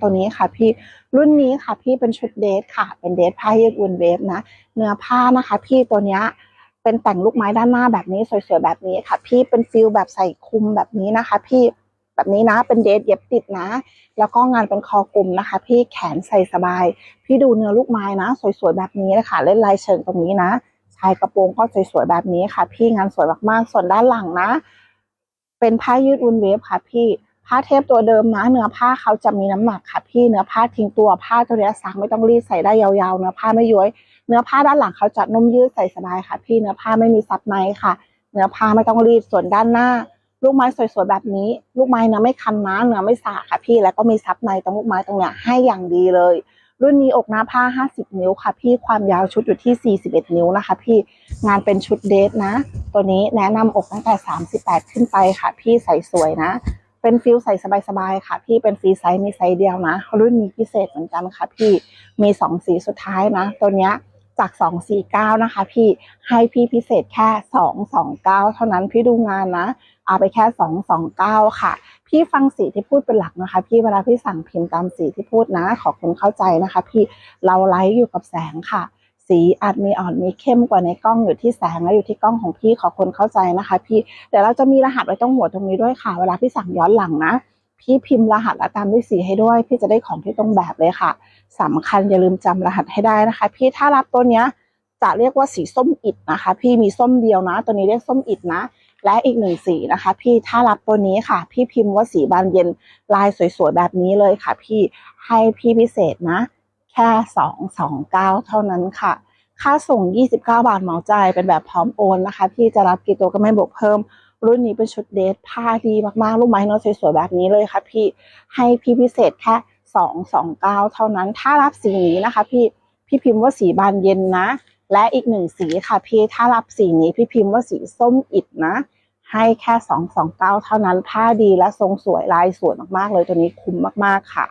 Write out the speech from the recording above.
ตัวนี้ค่ะพี่รุ่นนี้ค่ะพี่เป็นชุดเดทค่ะ เป็นเดทผ้ายืดอุ่นเวฟนะ เนื้อผ้านะคะ พี่ตัวเนี้ยเป็นแต่งลูกไม้ด้านหน้าแบบนี้สวยๆแบบนี้ค่ะ พี่เป็นฟิลแบบใส่คุมแบบนี้นะคะ พี่แบบนี้นะเป็นเดทเย็บติดนะ แล้วก็งานเป็นคอกลมนะคะ พี่แขนใส่สบาย พี่ดูเนื้อลูกไม้นะ สวยๆแบบนี้เลยค่ะเล่นลายเชิงตรงนี้นะชายกระโปรงก็สวยๆแบบนี้ค่ะ พี่งานสวยมากๆ ส่วนด้านหลังนะ เป็นผ้ายืดอุ่นเวฟค่ะพี่ ผ้าเทปตัวเดิมนะ เนื้อผ้าเขาจะมีน้ำหนักค่ะพี่เนื้อผ้าทิ้งตัวผ้าตัวเนี้ยซักไม่ต้องรีดใส่ได้ยาวๆเนื้อผ้าไม่ย้วยเนื้อผ้าด้านหลังเขาจะนุ่มยืดใส่สบายค่ะ พี่เนื้อผ้าไม่มีซับในค่ะ เนื้อผ้าไม่ต้องรีดส่วนด้านหน้า ลูกไม้สวยๆแบบนี้ ลูกไม้เนื้อไม่คันนะเนื้อไม่สาค่ะพี่แล้วก็มีซับในตรงลูกไม้ตรงเนี้ยให้อย่างดีเลย รุ่นนี้อกหน้าผ้า 50 นิ้วค่ะ พี่ความยาวชุดอยู่ที่ 41 นิ้วนะคะ พี่งานเป็นชุดเดทนะ ตัวนี้แนะนำอกตั้งแต่ 38 ขึ้นไปค่ะ พี่ใส่สวยนะ เป็นฟิลใส่สบายๆค่ะ พี่เป็นฟรีไซส์มีไซส์เดียวนะ รุ่นนี้พิเศษเหมือนกันค่ะ พี่มีสองสีสุดท้ายนะ ตัวเนี้ยจาก 249 นะคะ พี่ให้พี่พิเศษแค่ 229 เท่านั้นพี่ดูงานนะ เอาไปแค่ 229 ค่ะ พี่ฟังสีที่พูดเป็นหลักนะคะ พี่เวลาพี่สั่งพิมพ์ตามสีที่พูดนะ ขอคุณเข้าใจนะคะ พี่เราไลฟ์อยู่กับแสงค่ะ สีอาจมีอ่อนมีเข้มกว่าในกล้องอยู่ที่แสงและอยู่ที่กล้องของพี่ขอคนเข้าใจนะคะ พี่เดี๋ยวเราจะมีรหัสไว้ตรงหัวตรงนี้ด้วยค่ะ เวลาพี่สั่งย้อนหลังนะ พี่พิมพ์รหัสและตามด้วยสีให้ด้วย พี่จะได้ของที่ตรงแบบเลยค่ะสำคัญอย่าลืมจำรหัสให้ได้นะคะ พี่ถ้ารับตัวเนี้ยจะเรียกว่าสีส้มอิดนะคะ พี่มีส้มเดียวนะ ตัวนี้เรียกส้มอิดนะ และอีกหนึ่งสีนะคะ พี่ถ้ารับตัวนี้ค่ะ พี่พิมพ์ว่าสีบานเย็นลายสวยๆแบบนี้เลยค่ะ พี่ให้พี่พิเศษนะ ค่สองสองเก้าเท่านั้นค่ะ ค่าส่ง 29 บาทเหมาจ่ายเป็นแบบพร้อมโอนนะคะ พี่จะรับกี่ตัวก็ไม่บวกเพิ่ม รุ่นนี้เป็นชุดเดทผ้าดีมากๆ ลูกไม้น้อสวยๆแบบนี้เลยค่ะพี่ ให้พี่พิเศษแค่ 229 เท่านั้น ถ้ารับสีนี้นะคะพี่ พี่พิมพ์ว่าสีบานเย็นนะ และอีกหนึ่งสีค่ะพี่ ถ้ารับสีนี้พี่พิมพ์ว่าสีส้มอิดนะให้แค่ 229 เท่านั้น ผ้าดีและทรงสวยลายสวยมาก ๆ เลยตัวนี้คุ้มมาก ๆ ค่ะ